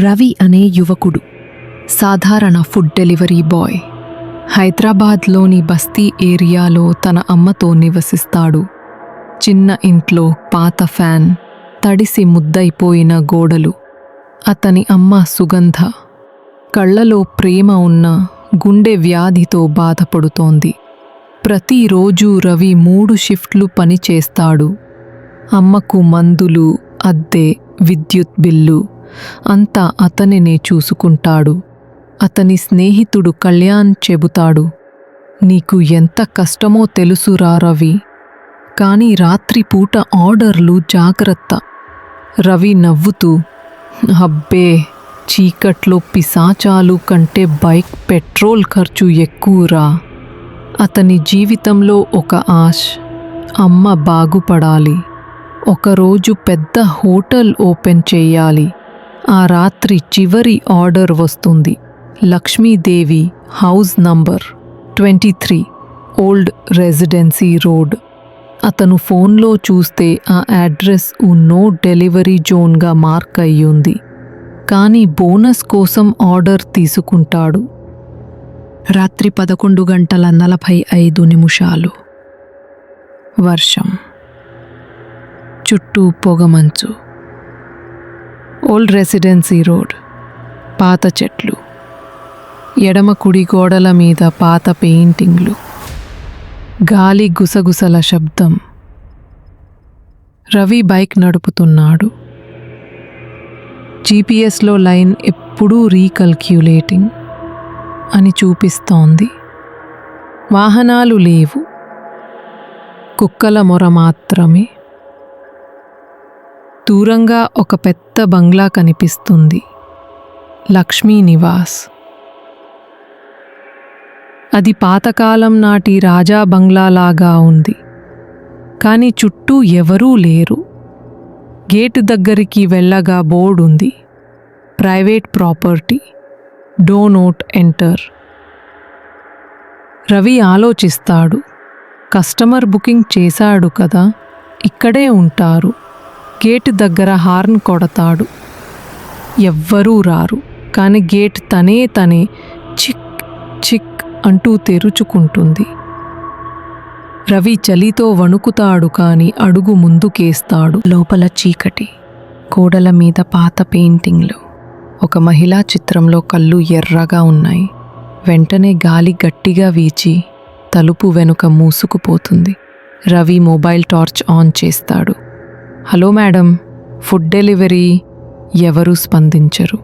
రవి అనే యువకుడు. సాధారణ ఫుడ్ డెలివరీ బాయ్. హైదరాబాద్లోని బస్తీ ఏరియాలో తన అమ్మతో నివసిస్తాడు. చిన్న ఇంట్లో పాత ఫ్యాన్ తడిసి ముద్దైపోయిన గోడలు. అతని అమ్మ సుగంధ. కళ్ళలో ప్రేమ ఉన్న గుండె వ్యాధితో బాధపడుతోంది. ప్రతిరోజు రవి మూడు షిఫ్ట్లు పనిచేస్తాడు. అమ్మకు మందులు అద్దె విద్యుత్ బిల్లు అంతా అతనినే చూసుకుంటాడు. అతని స్నేహితుడు కళ్యాణ్ చెబుతాడు నీకు ఎంత కష్టమో తెలుసురా రవి. కానీ రాత్రిపూట ఆర్డర్లు జాగ్రత్త. రవి నవ్వుతూ అబ్బే చీకట్లో పిశాచాలు కంటే బైక్ పెట్రోల్ ఖర్చు ఎక్కువరా. అతని జీవితంలో ఒక ఆశ అమ్మ బాగుపడాలి. ఒకరోజు పెద్ద హోటల్ ఓపెన్ చేయాలి. ఆ రాత్రి చివరి ఆర్డర్ వస్తుంది. Lakshmidevi house number twenty three old residency road. అతను ఫోన్లో చూస్తే ఆ అడ్రస్ నో డెలివరీ జోన్గా మార్క్ అయ్యింది. కానీ బోనస్ కోసం ఆర్డర్ తీసుకుంటాడు. రాత్రి పదకొండు గంటల నలభై ఐదు నిమిషాలు. వర్షం. చుట్టూ పొగమంచు ఓల్డ్ రెసిడెన్సీ రోడ్ పాత చెట్లు ఎడమ కుడి గోడల మీద పాత పెయింటింగ్లు గాలి గుసగుసల శబ్దం. రవి బైక్ నడుపుతున్నాడు. జీపీఎస్లో లైన్ ఎప్పుడూ రీకల్క్యులేటింగ్ అని చూపిస్తోంది. వాహనాలు లేవు. కుక్కల మొర మాత్రమే. దూరంగా ఒక పెద్ద బంగ్లా కనిపిస్తుంది. లక్ష్మీ నివాస్. అది పాతకాలం నాటి రాజా బంగ్లాలాగా ఉంది. కానీ చుట్టూ ఎవరూ లేరు. గేటు దగ్గరికి వెళ్ళగా బోర్డు ఉంది. Private property. Do not enter. Ravi ఆలోచిస్తాడు. కస్టమర్ బుకింగ్ చేశాడు కదా ఇక్కడే ఉంటారు. గేట్ దగ్గర హార్న్ కొడతాడు. ఎవ్వరూ రారు. కానీ గేట్ తనే తనే చిక్ చిక్ అంటూ తెరుచుకుంటుంది. రవి చలితో వణుకుతాడు కాని అడుగు ముందుకేస్తాడు. లోపల చీకటి. గోడల మీద పాత పెయింటింగ్లు. ఒక మహిళా చిత్రంలో కళ్ళు ఎర్రగా ఉన్నాయి. వెంటనే గాలి గట్టిగా వీచి తలుపు వెనుక మూసుకుపోతుంది. రవి మొబైల్ టార్చ్ ఆన్ చేస్తాడు. హలో మేడం ఫుడ్ డెలివరీ ఎవరూ స్పందించరు.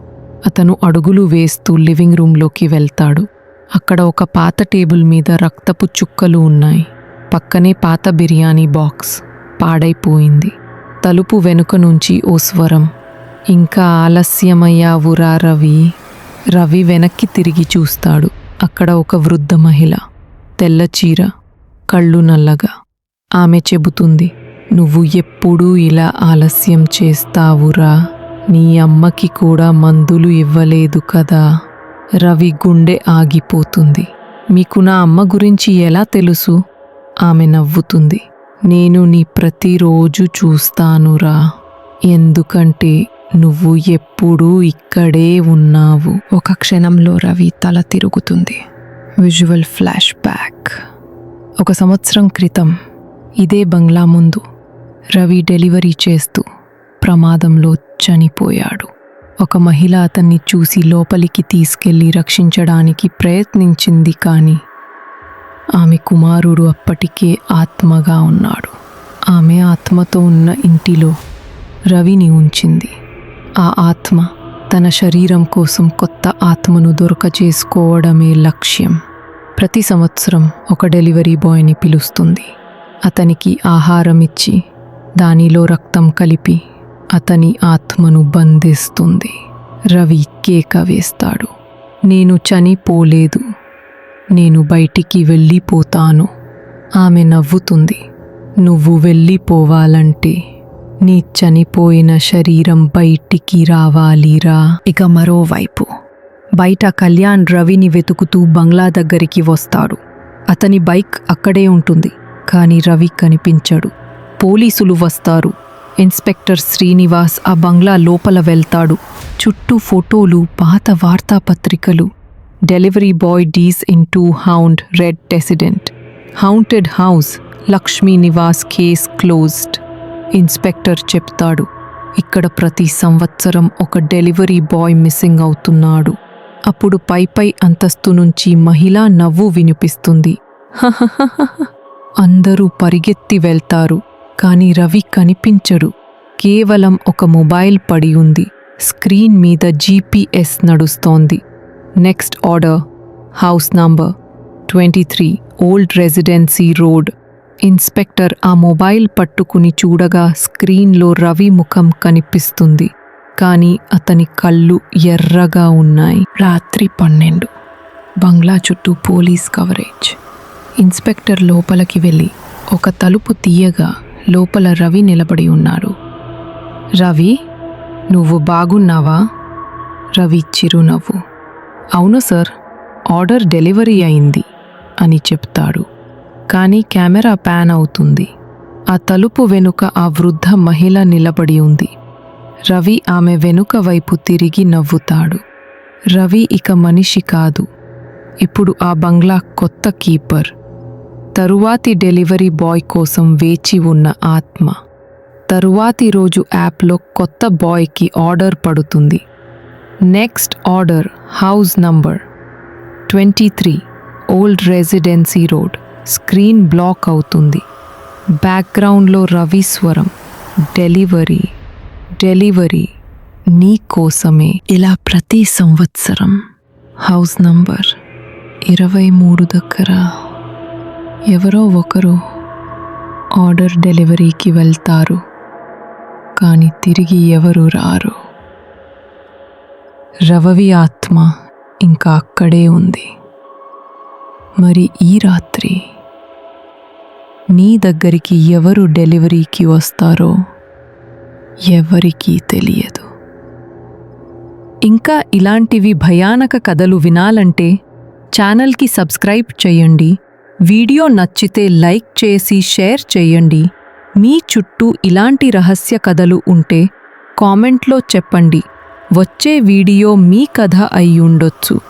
అతను అడుగులు వేస్తూ లివింగ్ రూమ్లోకి వెళ్తాడు. అక్కడ ఒక పాత టేబుల్ మీద రక్తపు చుక్కలు ఉన్నాయి. పక్కనే పాత బిర్యానీ బాక్స్ పాడైపోయింది. తలుపు వెనుక నుంచి ఓ స్వరం ఇంకా ఆలస్యమయ్యావురా రవి? రవి వెనక్కి తిరిగి చూస్తాడు. అక్కడ ఒక వృద్ధ మహిళ తెల్ల చీర కళ్ళు నల్లగా. ఆమె చెబుతుంది నువ్వు ఎప్పుడూ ఇలా ఆలస్యం చేస్తావురా. నీ అమ్మకి కూడా మందులు ఇవ్వలేదు కదా. రవి గుండె ఆగిపోతుంది. మీకు నా అమ్మ గురించి ఎలా తెలుసు? ఆమె నవ్వుతుంది. నేను నీ ప్రతిరోజు చూస్తానురా. ఎందుకంటే నువ్వు ఎప్పుడూ ఇక్కడే ఉన్నావు. ఒక క్షణంలో రవి తల తిరుగుతుంది. Visual flash back. ఒక సంవత్సరం క్రితం ఇదే బంగ్లా ముందు రవి డెలివరీ చేస్తూ ప్రమాదంలో చనిపోయాడు. ఒక మహిళ అతన్ని చూసి లోపలికి తీసుకెళ్ళి రక్షించడానికి ప్రయత్నించింది కానీ ఆమె కుమారుడు అప్పటికే ఆత్మగా ఉన్నాడు. ఆమె ఆత్మతో ఉన్న ఇంటిలో రవిని ఉంచింది. ఆ ఆత్మ తన శరీరం కోసం కొత్త ఆత్మను దొరకచేసుకోవడమే లక్ష్యం. ప్రతి సంవత్సరం ఒక డెలివరీ బాయ్ని పిలుస్తుంది. అతనికి ఆహారం ఇచ్చి దానిలో రక్తం కలిపి అతని ఆత్మను బంధిస్తుంది. రవి కేక వేస్తాడు. నేను చనిపోలేదు. నేను బయటికి వెళ్ళిపోతాను. ఆమె నవ్వుతుంది. నువ్వు వెళ్ళిపోవాలంటే నీ చనిపోయిన శరీరం బయటికి రావాలిరా. ఇక మరోవైపు బయట కళ్యాణ్ రవిని వెతుకుతూ బంగ్లా దగ్గరికి వస్తాడు. అతని బైక్ అక్కడే ఉంటుంది. కానీ రవి కనిపించడు. పోలీసులు వస్తారు. ఇన్స్పెక్టర్ శ్రీనివాస్ ఆ బంగ్లా లోపల వెళ్తాడు. చుట్టూ ఫోటోలు పాత వార్తాపత్రికలు. Delivery boy dies in two hundred decedent. Haunted house Lakshmi Nivas case closed. Inspector చెప్తాడు ఇక్కడ ప్రతి సంవత్సరం ఒక డెలివరీ బాయ్ మిస్సింగ్ అవుతున్నాడు. అప్పుడు పై పై అంతస్తు నుంచి మహిళా నవ్వు వినిపిస్తుంది. అందరూ పరిగెత్తి వెళ్తారు. కానీ రవి కనిపించడు. కేవలం ఒక మొబైల్ పడి ఉంది. స్క్రీన్ మీద జీపీఎస్ నడుస్తోంది. Next order. House number twenty three old residency road. Inspector ఆ మొబైల్ పట్టుకుని చూడగా స్క్రీన్లో రవి ముఖం కనిపిస్తుంది. కానీ అతని కళ్ళు ఎర్రగా ఉన్నాయి. రాత్రి పన్నెండు. బంగ్లా చుట్టూ పోలీస్ కవరేజ్. ఇన్స్పెక్టర్ లోపలికి వెళ్ళి ఒక తలుపు తీయగా లోపల రవి నిలబడి ఉన్నాడు రవి నువ్వు బాగున్నావా? రవి చిరునవ్వు. అవును సార్ ఆర్డర్ డెలివరీ అయింది అని చెప్తాడు. కానీ కెమెరా ప్యాన్ అవుతుంది. ఆ తలుపు వెనుక ఆ వృద్ధ మహిళ నిలబడి ఉంది. రవి ఆమె వెనుక వైపు తిరిగి నవ్వుతాడు. రవి ఇక మనిషి కాదు. ఇప్పుడు ఆ బంగ్లా కొత్త కీపర్. తరువాతి డెలివరీ బాయ్ కోసం వేచి ఉన్న ఆత్మ. తరువాతి రోజు యాప్లో కొత్త బాయ్కి ఆర్డర్ పడుతుంది. Next order house number twenty three old residency road. Screen black అవుతుంది. బ్యాక్గ్రౌండ్లో రవి స్వరం. డెలివరీ డెలివరీ నీ కోసమే. ఇలా ప్రతి సంవత్సరం హౌస్ నంబర్ ఇరవై మూడు దగ్గర ఎవరో ఒకరు ఆర్డర్ డెలివరీకి వెళ్తారు కానీ తిరిగి ఎవరు రారు. రవవి ఆత్మ ఇంకా అక్కడే ఉంది. మరి ఈ రాత్రి నీ దగ్గరికి ఎవరు డెలివరీకి వస్తారో ఎవరికీ తెలియదు. ఇంకా ఇలాంటివి భయానక కథలు వినాలంటే ఛానల్కి సబ్స్క్రైబ్ చేయండి. వీడియో నచ్చితే లైక్ చేసి షేర్ చేయండి. మీ చుట్టూ ఇలాంటి రహస్య కథలు ఉంటే కామెంట్లో చెప్పండి. వచ్చే వీడియో మీ కథ అయ్యుండొచ్చు.